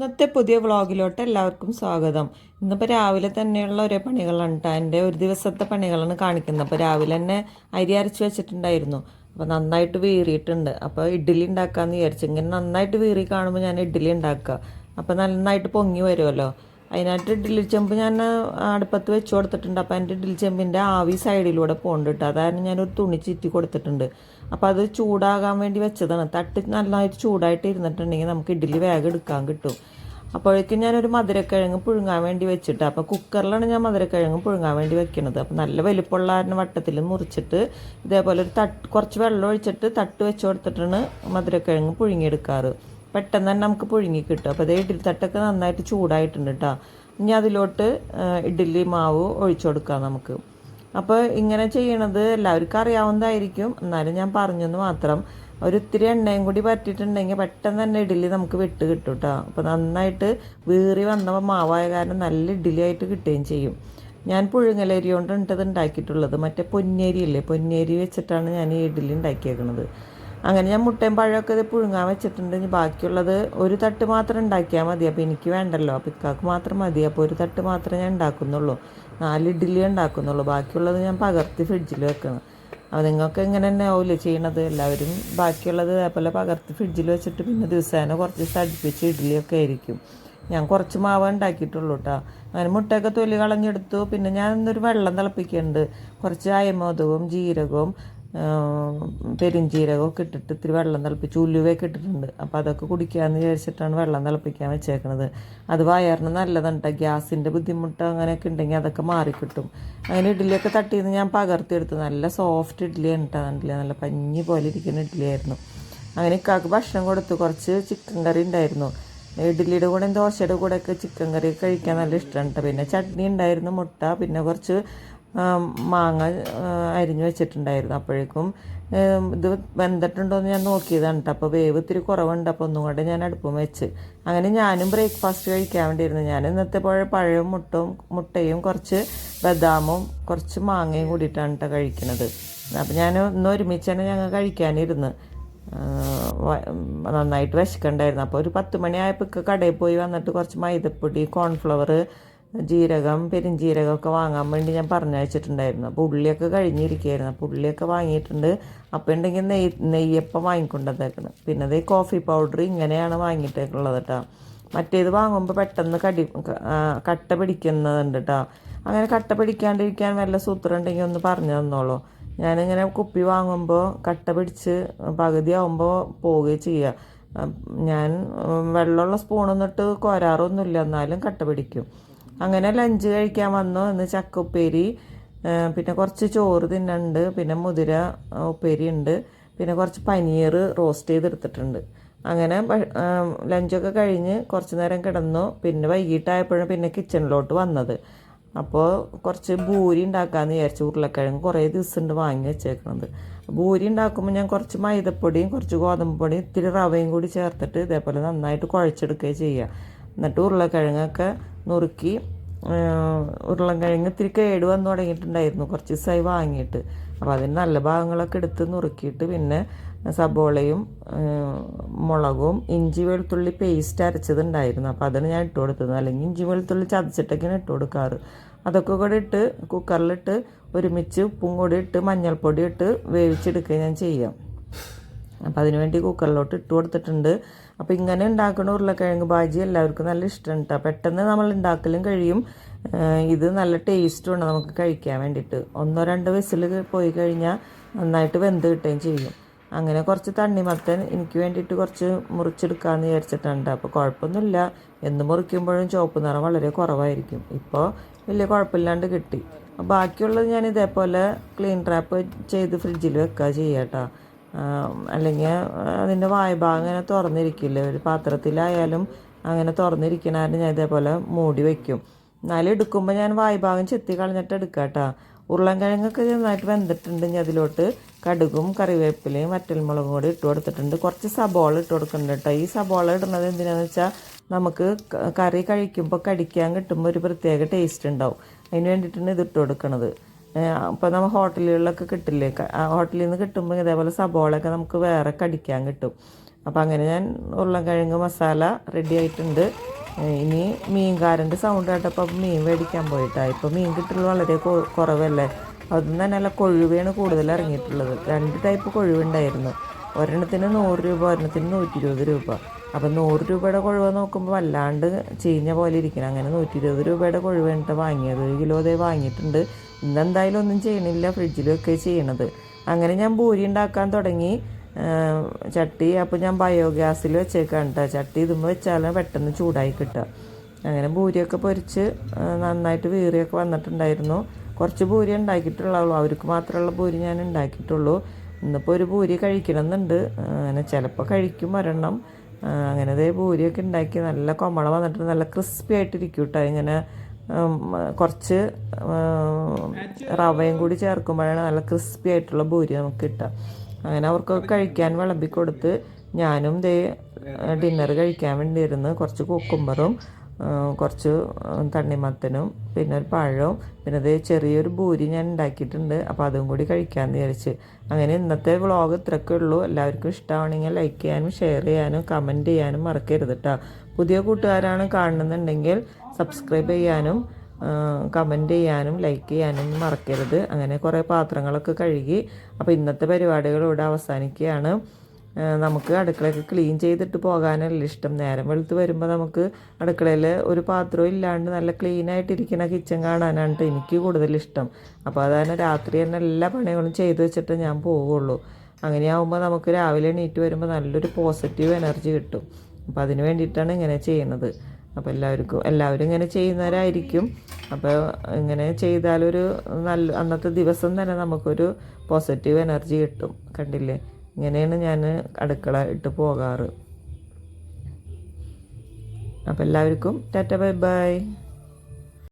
ഇന്നത്തെ പുതിയ വ്ളോഗിലോട്ട് എല്ലാവർക്കും സ്വാഗതം. ഇന്നിപ്പോൾ രാവിലെ തന്നെയുള്ള ഒരേ പണികളാണ് കേട്ടോ എന്റെ ഒരു ദിവസത്തെ പണികളാണ് കാണിക്കുന്നത്. അപ്പോൾ രാവിലെ തന്നെ അരി അരച്ച് വെച്ചിട്ടുണ്ടായിരുന്നു. അപ്പോൾ നന്നായിട്ട് വീറിയിട്ടുണ്ട്. അപ്പോൾ ഇഡ്ഡലി ഉണ്ടാക്കാമെന്ന് വിചാരിച്ചു. ഇങ്ങനെ നന്നായിട്ട് വീറി കാണുമ്പോൾ ഞാൻ ഇഡ്ഡലി ഉണ്ടാക്കുക. അപ്പോൾ നന്നായിട്ട് പൊങ്ങി വരുമല്ലോ. അതിനായിട്ട് ഇഡ്ഡലി ചെമ്പ് ഞാൻ അടുപ്പത്ത് വെച്ച് കൊടുത്തിട്ടുണ്ട്. അപ്പോൾ എന്റെ ഇഡ്ഡലി ചെമ്പിന്റെ ആവി സൈഡിലൂടെ പോകുന്നുണ്ട് അതായത് ഞാനൊരു തുണി ചുറ്റി കൊടുത്തിട്ടുണ്ട്. അപ്പോൾ അത് ചൂടാകാൻ വേണ്ടി വെച്ചതാണ്. തട്ട് നന്നായിട്ട് ചൂടായിട്ട് ഇരുന്നിട്ടുണ്ടെങ്കിൽ നമുക്ക് ഇഡ്ഡലി വേഗം എടുക്കാൻ കിട്ടും. അപ്പോഴേക്കും ഞാനൊരു മധുരക്കിഴങ്ങ് പുഴുങ്ങാൻ വേണ്ടി വെച്ചിട്ട് അപ്പോൾ കുക്കറിലാണ് ഞാൻ മധുരക്കിഴങ്ങ് പുഴുങ്ങാൻ വേണ്ടി വെക്കുന്നത് അപ്പോൾ നല്ല വലിപ്പമുള്ള വട്ടത്തിൽ മുറിച്ചിട്ട് ഇതേപോലെ ഒരു തട്ട് കുറച്ച് വെള്ളം ഒഴിച്ചിട്ട് തട്ട് വെച്ച് കൊടുത്തിട്ടാണ് മധുരക്കിഴങ്ങ് പുഴുങ്ങിയെടുക്കാറ്. പെട്ടെന്ന് തന്നെ നമുക്ക് പുഴുങ്ങി കിട്ടും. അപ്പോൾ അതേ ഇഡ്ഡലി തട്ടൊക്കെ നന്നായിട്ട് ചൂടായിട്ടുണ്ട് കേട്ടോ ഇനി അതിലോട്ട് ഇഡ്ഡലി മാവ് ഒഴിച്ചു കൊടുക്കാം നമുക്ക്. അപ്പോൾ ഇങ്ങനെ ചെയ്യണത് എല്ലാവർക്കും അറിയാവുന്നതായിരിക്കും. എന്നാലും ഞാൻ പറഞ്ഞെന്ന് മാത്രം ഒരു ഇത്തിരി എണ്ണയും കൂടി പറ്റിയിട്ടുണ്ടെങ്കിൽ പെട്ടെന്ന് തന്നെ ഇഡ്ഡലി നമുക്ക് വിട്ട് കിട്ടും കേട്ടോ അപ്പോൾ നന്നായിട്ട് വീറി വന്നപ്പോൾ മാവായ കാരണം നല്ല ഇഡ്ഡലി ആയിട്ട് കിട്ടുകയും ചെയ്യും. ഞാൻ പുഴുങ്ങലരി കൊണ്ട് ഇട്ടത് ഉണ്ടാക്കിയിട്ടുള്ളത്. മറ്റേ പൊന്നേരി ഇല്ലേ പൊന്നേരി വെച്ചിട്ടാണ് ഞാൻ ഈ ഇഡ്ഡലി ഉണ്ടാക്കിയേക്കുന്നത് അങ്ങനെ ഞാൻ മുട്ടയും പഴമൊക്കെ ഇത് പുഴുങ്ങാൻ വെച്ചിട്ടുണ്ട്. ഇനി ബാക്കിയുള്ളത് ഒരു തട്ട് മാത്രം ഉണ്ടാക്കിയാൽ മതി. അപ്പോൾ എനിക്ക് വേണ്ടല്ലോ. അപ്പോൾ ഇക്കാക്ക് മാത്രം മതി. അപ്പോൾ ഒരു തട്ട് മാത്രമേ ഞാൻ ഉണ്ടാക്കുന്നുള്ളൂ. നാല് ഇഡ്ഡലി ഉണ്ടാക്കുന്നുള്ളൂ. ബാക്കിയുള്ളത് ഞാൻ പകർത്തി ഫ്രിഡ്ജിൽ വെക്കണം. അപ്പോൾ നിങ്ങൾക്ക് ഇങ്ങനെ തന്നെ ആവില്ലേ ചെയ്യണത്? എല്ലാവരും ബാക്കിയുള്ളത് അതേപോലെ പകർത്തി ഫ്രിഡ്ജിൽ വെച്ചിട്ട് പിന്നെ ദിവസേന കുറച്ച് ദിവസം അടുപ്പിച്ച് ഇഡ്ഡലിയൊക്കെ ആയിരിക്കും. ഞാൻ കുറച്ച് മാവ് ഉണ്ടാക്കിയിട്ടുള്ളൂ കേട്ടോ അങ്ങനെ മുട്ടയൊക്കെ തൊലി കളഞ്ഞെടുത്തു. പിന്നെ ഞാൻ ഇന്നൊരു വെള്ളം തിളപ്പിക്കുന്നുണ്ട് കുറച്ച് അയമോദവും ജീരകവും പെരിഞ്ചീരകവും ഒക്കെ ഇട്ടിട്ട് ഇത്തിരി വെള്ളം തിളപ്പിച്ച് ഉലുവയൊക്കെ ഇട്ടിട്ടുണ്ട്. അപ്പോൾ അതൊക്കെ കുടിക്കാമെന്ന് വിചാരിച്ചിട്ടാണ് വെള്ളം തിളപ്പിക്കാൻ വെച്ചേക്കണത്. അത് വയറിന് നല്ലതാണ് ഗ്യാസിന്റെ ബുദ്ധിമുട്ട് അങ്ങനെയൊക്കെ ഉണ്ടെങ്കിൽ അതൊക്കെ മാറിക്കിട്ടും. അങ്ങനെ ഇഡ്ഡലിയൊക്കെ തട്ടിന്ന് ഞാൻ പകർത്തിയെടുത്തു. നല്ല സോഫ്റ്റ് ഇഡ്ഡലിയാണ് കേട്ടോ നല്ല പഞ്ഞി പോലെ ഇരിക്കുന്ന ഇഡ്ഡലിയായിരുന്നു. അങ്ങനെ ഇക്കാക്ക് ഭക്ഷണം കൊടുത്തു. കുറച്ച് ചിക്കൻ കറി ഉണ്ടായിരുന്നു. ഇഡ്ഡലിയുടെ കൂടെ ദോശയുടെ കൂടെയൊക്കെ ചിക്കൻ കറി കഴിക്കാൻ നല്ല ഇഷ്ടമാണ് കേട്ടോ പിന്നെ ചട്നി ഉണ്ടായിരുന്നു മുട്ട പിന്നെ കുറച്ച് മാങ്ങ അരിഞ്ഞു വെച്ചിട്ടുണ്ടായിരുന്നു അപ്പോഴേക്കും. ഇത് വെന്തിട്ടുണ്ടോ എന്ന് ഞാൻ നോക്കിയതാണ് കേട്ടോ അപ്പോൾ വേവ് ഇത്തിരി കുറവുണ്ട്. അപ്പോൾ ഒന്നും കൂടെ ഞാൻ അടുപ്പം വെച്ച്. അങ്ങനെ ഞാനും ബ്രേക്ക്ഫാസ്റ്റ് കഴിക്കാൻ വേണ്ടിയിരുന്നു. ഞാൻ ഇന്നത്തെ പോലെ പഴവും മുട്ടും മുട്ടയും കുറച്ച് ബദാമും കുറച്ച് മാങ്ങയും കൂടിയിട്ടാണ് കേട്ടോ കഴിക്കുന്നത് അപ്പോൾ ഞാൻ ഇന്ന് ഒരുമിച്ചാണ് ഞങ്ങൾ കഴിക്കാനിരുന്ന്. നന്നായിട്ട് വിശക്കണ്ടായിരുന്നു. അപ്പോൾ ഒരു പത്ത് മണിയായപ്പോൾ കടയിൽ പോയി വന്നിട്ട് കുറച്ച് മൈദപ്പൊടി കോൺഫ്ലവർ ജീരകം പെരുംജീരകമൊക്കെ വാങ്ങാൻ വേണ്ടി ഞാൻ പറഞ്ഞയച്ചിട്ടുണ്ടായിരുന്നു. അപ്പോൾ ഉള്ളിയൊക്കെ കഴിഞ്ഞിരിക്കുകയായിരുന്നു. അപ്പോൾ ഉള്ളിയൊക്കെ വാങ്ങിയിട്ടുണ്ട്. അപ്പോൾ ഉണ്ടെങ്കിൽ നെയ്യ് നെയ്യപ്പം വാങ്ങിക്കൊണ്ടതേക്കണം. പിന്നെ അത് കോഫി പൗഡർ ഇങ്ങനെയാണ് വാങ്ങിയിട്ടേക്കുള്ളത് കേട്ടോ മറ്റേത് വാങ്ങുമ്പോൾ പെട്ടെന്ന് കടി കട്ട പിടിക്കുന്നതുണ്ട് കേട്ടോ അങ്ങനെ കട്ട പിടിക്കാണ്ടിരിക്കാൻ വല്ല സൂത്രം ഉണ്ടെങ്കിൽ ഒന്ന് പറഞ്ഞു തന്നോളൂ. ഞാനിങ്ങനെ കുപ്പി വാങ്ങുമ്പോൾ കട്ട പിടിച്ച് പകുതി ആകുമ്പോൾ പോവുകയും ചെയ്യുക ഞാൻ വെള്ളമുള്ള സ്പൂണൊന്നിട്ട് കോരാറൊന്നുമില്ല. എന്നാലും കട്ട പിടിക്കും. അങ്ങനെ ലഞ്ച് കഴിക്കാൻ വന്നു. ഇന്ന് ചക്ക ഉപ്പേരി. പിന്നെ കുറച്ച് ചോറ് തിന്നുണ്ട്. പിന്നെ മുതിര ഉപ്പേരി ഉണ്ട്. പിന്നെ കുറച്ച് പനീർ റോസ്റ്റ് ചെയ്തെടുത്തിട്ടുണ്ട്. അങ്ങനെ ലഞ്ചൊക്കെ കഴിഞ്ഞ് കുറച്ച് നേരം കിടന്നു. പിന്നെ വൈകിട്ടായപ്പോഴും പിന്നെ കിച്ചണിലോട്ട് വന്നത്. അപ്പോൾ കുറച്ച് ഭൂരി ഉണ്ടാക്കാമെന്ന് വിചാരിച്ചു ഉരുളക്കിഴങ്ങ് കുറേ ദിവസം ഉണ്ട് വാങ്ങി വെച്ചേക്കണത്. ഭൂരി ഉണ്ടാക്കുമ്പോൾ ഞാൻ കുറച്ച് മൈദപ്പൊടിയും കുറച്ച് ഗോതമ്പ് പൊടിയും ഇത്തിരി റവയും കൂടി ചേർത്തിട്ട് ഇതേപോലെ നന്നായിട്ട് കുഴച്ചെടുക്കുകയും ചെയ്യുക എന്നിട്ട് ഉരുളക്കിഴങ്ങൊക്കെ നുറുക്കി ഉരുളക്കിഴങ്ങ് ഇത്തിരി കേട് വന്നു തുടങ്ങിയിട്ടുണ്ടായിരുന്നു. കുറച്ച് ദിവസമായി വാങ്ങിയിട്ട്. അപ്പോൾ അതിന് നല്ല ഭാഗങ്ങളൊക്കെ എടുത്ത് നുറുക്കിയിട്ട് പിന്നെ സബോളയും മുളകും ഇഞ്ചി വെളുത്തുള്ളി പേസ്റ്റ് അരച്ചതുണ്ടായിരുന്നു. അപ്പോൾ അതാണ് ഞാൻ ഇട്ട് കൊടുത്തത്. അല്ലെങ്കിൽ ഇഞ്ചി വെളുത്തുള്ളി ചതച്ചിട്ടൊക്കെയാണ് ഇട്ട് കൊടുക്കാറ്. അതൊക്കെ കൂടെ ഇട്ട് കുക്കറിലിട്ട് ഒരുമിച്ച് ഉപ്പും കൂടി ഇട്ട് മഞ്ഞൾപ്പൊടി ഇട്ട് വേവിച്ചെടുക്കുക ഞാൻ ചെയ്യാം. അപ്പോൾ അതിനുവേണ്ടി കുക്കറിലോട്ട് ഇട്ട് കൊടുത്തിട്ടുണ്ട്. അപ്പോൾ ഇങ്ങനെ ഉണ്ടാക്കുന്ന ഉരുളക്കിഴങ്ങ് ഭാജി എല്ലാവർക്കും നല്ല ഇഷ്ടമാണ് കേട്ടോ പെട്ടെന്ന് നമ്മൾ ഉണ്ടാക്കലും കഴിയും. ഇത് നല്ല ടേസ്റ്റും ഉണ്ട് നമുക്ക് കഴിക്കാൻ വേണ്ടിയിട്ട്. ഒന്നോ രണ്ടോ വിസിൽ പോയി കഴിഞ്ഞാൽ നന്നായിട്ട് വെന്ത് കിട്ടുകയും ചെയ്യും. അങ്ങനെ കുറച്ച് തണ്ണിമത്തൻ എനിക്ക് വേണ്ടിയിട്ട് കുറച്ച് മുറിച്ചെടുക്കാമെന്ന് വിചാരിച്ചിട്ടുണ്ട് അപ്പോൾ കുഴപ്പമൊന്നുമില്ല. എന്ന് മുറിക്കുമ്പോഴും ചുവപ്പ് നിറം വളരെ കുറവായിരിക്കും. ഇപ്പോൾ വലിയ കുഴപ്പമില്ലാണ്ട് കിട്ടി. ബാക്കിയുള്ളത് ഞാൻ ഇതേപോലെ ക്ലീൻ ട്രാപ്പ് ചെയ്ത് ഫ്രിഡ്ജിൽ വെക്കുക ചെയ്യാം കേട്ടോ അല്ലെങ്കിൽ അതിന്റെ വായ്ഭാഗം ഇങ്ങനെ തുറന്നിരിക്കില്ല? ഒരു പാത്രത്തിലായാലും അങ്ങനെ തുറന്നിരിക്കണാരും ഞാൻ ഇതേപോലെ മൂടി വയ്ക്കും എന്നാലും എടുക്കുമ്പോൾ ഞാൻ വായ്ഭാഗം ചെത്തി കളഞ്ഞിട്ട് എടുക്കാം കേട്ടോ ഉരുളൻകിഴങ്ങൊക്കെ നന്നായിട്ട് വെന്തിട്ടുണ്ട്. ഞാൻ അതിലോട്ട് കടുകും കറിവേപ്പിലയും വറ്റൽമുളകും കൂടി ഇട്ട് കൊടുത്തിട്ടുണ്ട്. കുറച്ച് സബോള ഇട്ട് കൊടുക്കുന്നുണ്ട് കേട്ടോ ഈ സബോള ഇടുന്നത് എന്തിനാന്ന് വെച്ചാൽ നമുക്ക് കറി കഴിക്കുമ്പോൾ കടിക്കാൻ കിട്ടുമ്പോൾ ഒരു പ്രത്യേക ടേസ്റ്റ് ഉണ്ടാവും. അതിന് വേണ്ടിയിട്ടാണ് ഇത് ഇട്ട് കൊടുക്കണത്. അപ്പോൾ നമ്മൾ ഹോട്ടലുകളിലൊക്കെ കിട്ടില്ലേ? ഹോട്ടലിൽ നിന്ന് കിട്ടുമ്പോൾ ഇതേപോലെ സബോളയൊക്കെ നമുക്ക് വേറെ കടിക്കാൻ കിട്ടും. അപ്പോൾ അങ്ങനെ ഞാൻ ഉരുളൻകിഴങ്ങ് മസാല റെഡി ആയിട്ടുണ്ട്. ഇനി മീൻകാരന്റെ സൗണ്ട് കേട്ടപ്പോൾ മീൻ മേടിക്കാൻ പോയിട്ടാ. ഇപ്പോൾ മീൻ കിട്ടൽ വളരെ കുറവല്ലേ? അതും തന്നെ അല്ല കൊഴുവയാണ് കൂടുതൽ ഇറങ്ങിയിട്ടുള്ളത്. രണ്ട് ടൈപ്പ് കൊഴുവുണ്ടായിരുന്നു. ഒരെണ്ണത്തിന് നൂറ് രൂപ ഒരെണ്ണത്തിന് നൂറ്റി ഇരുപത് രൂപ. അപ്പം നൂറ് രൂപയുടെ കൊഴുവ നോക്കുമ്പോൾ വല്ലാണ്ട് ചീഞ്ഞ പോലെ ഇരിക്കണം അങ്ങനെ നൂറ്റി ഇരുപത് രൂപയുടെ കൊഴുവേണ്ട വാങ്ങിയത്. ഒരു കിലോ അതേ വാങ്ങിയിട്ടുണ്ട്. ഇന്നെന്തായാലും ഒന്നും ചെയ്യണില്ല. ഫ്രിഡ്ജിൽ വെക്കുക ചെയ്യണത്. അങ്ങനെ ഞാൻ പൂരി ഉണ്ടാക്കാൻ തുടങ്ങി. ചട്ടി അപ്പോൾ ഞാൻ ബയോഗ്യാസിൽ വെച്ചേക്കാണ് കേട്ടോ ചട്ടി ഇതുമ്പോൾ വെച്ചാൽ പെട്ടെന്ന് ചൂടായി കിട്ടുക. അങ്ങനെ പൂരിയൊക്കെ പൊരിച്ച് നന്നായിട്ട് വീറിയൊക്കെ വന്നിട്ടുണ്ടായിരുന്നു. കുറച്ച് പൂരി ഉണ്ടാക്കിയിട്ടുള്ളൂ അവർക്ക് മാത്രമുള്ള പൂരി ഞാൻ ഉണ്ടാക്കിയിട്ടുള്ളൂ. ഇന്നിപ്പോൾ ഒരു പൂരി കഴിക്കണമെന്നുണ്ട്. എന്നുണ്ട് അങ്ങനെ ചിലപ്പോൾ കഴിക്കും ആ, അങ്ങനെ ദേ പൂരിയൊക്കെ ഉണ്ടാക്കി. നല്ല കൊമള വന്നിട്ട് നല്ല ക്രിസ്പി ആയിട്ടിരിക്കും കേട്ടോ ഇങ്ങനെ കുറച്ച് റവയും കൂടി ചേർക്കുമ്പോഴാണ് നല്ല ക്രിസ്പി ആയിട്ടുള്ള പൂരി നമുക്ക് കിട്ടുക. അങ്ങനെ അവർക്കൊക്കെ കഴിക്കാൻ വിളമ്പി കൊടുത്ത് ഞാനും ദേ ഡിന്നർ കഴിക്കാൻ വേണ്ടിയിരുന്ന്. കുറച്ച് കുക്കുമ്പറും കുറച്ച് തണ്ണിമത്തനും പിന്നെ ഒരു പഴവും പിന്നെ അത് ചെറിയൊരു ഭൂരി ഞാൻ ഉണ്ടാക്കിയിട്ടുണ്ട് അപ്പോൾ അതും കൂടി കഴിക്കാമെന്ന് വിചാരിച്ച്. അങ്ങനെ ഇന്നത്തെ വ്ളോഗ് ഇത്രയൊക്കെ ഉള്ളൂ. എല്ലാവർക്കും ഇഷ്ടമാണെങ്കിൽ ലൈക്ക് ചെയ്യാനും ഷെയർ ചെയ്യാനും കമന്റ് ചെയ്യാനും മറക്കരുത് കേട്ടോ പുതിയ കൂട്ടുകാരാണ് കാണുന്നുണ്ടെങ്കിൽ സബ്സ്ക്രൈബ് ചെയ്യാനും കമന്റ് ചെയ്യാനും ലൈക്ക് ചെയ്യാനും മറക്കരുത്. അങ്ങനെ കുറേ പാത്രങ്ങളൊക്കെ കഴുകി അപ്പോൾ ഇന്നത്തെ പരിപാടികൾ ഇവിടെ അവസാനിക്കുകയാണ്. നമുക്ക് അടുക്കളയൊക്കെ ക്ലീൻ ചെയ്തിട്ട് പോകാനല്ല ഇഷ്ടം. നേരം വെളുത്ത് വരുമ്പോൾ നമുക്ക് അടുക്കളയിൽ ഒരു പാത്രവും ഇല്ലാണ്ട് നല്ല ക്ലീനായിട്ടിരിക്കുന്ന കിച്ചൺ കാണാനാണ് എനിക്ക് കൂടുതൽ ഇഷ്ടം. അപ്പോൾ അതാണ് രാത്രി തന്നെ എല്ലാ പണികളും ചെയ്ത് വെച്ചിട്ട് ഞാൻ പോവുള്ളൂ. അങ്ങനെയാവുമ്പോൾ നമുക്ക് രാവിലെ എണീറ്റ് വരുമ്പോൾ നല്ലൊരു പോസിറ്റീവ് എനർജി കിട്ടും. അപ്പോൾ അതിന് വേണ്ടിയിട്ടാണ് ഇങ്ങനെ ചെയ്യുന്നത്. അപ്പോൾ എല്ലാവർക്കും എല്ലാവരും ഇങ്ങനെ ചെയ്യുന്നവരായിരിക്കും. അപ്പോൾ ഇങ്ങനെ ചെയ്താലൊരു നല്ല അന്നത്തെ ദിവസം തന്നെ നമുക്കൊരു പോസിറ്റീവ് എനർജി കിട്ടും. കണ്ടില്ലേ? ഇങ്ങനെയാണ് ഞാൻ അടുക്കള ഇട്ട് പോകാറ്. അപ്പോൾ എല്ലാവർക്കും ടാറ്റ ബൈ ബൈ.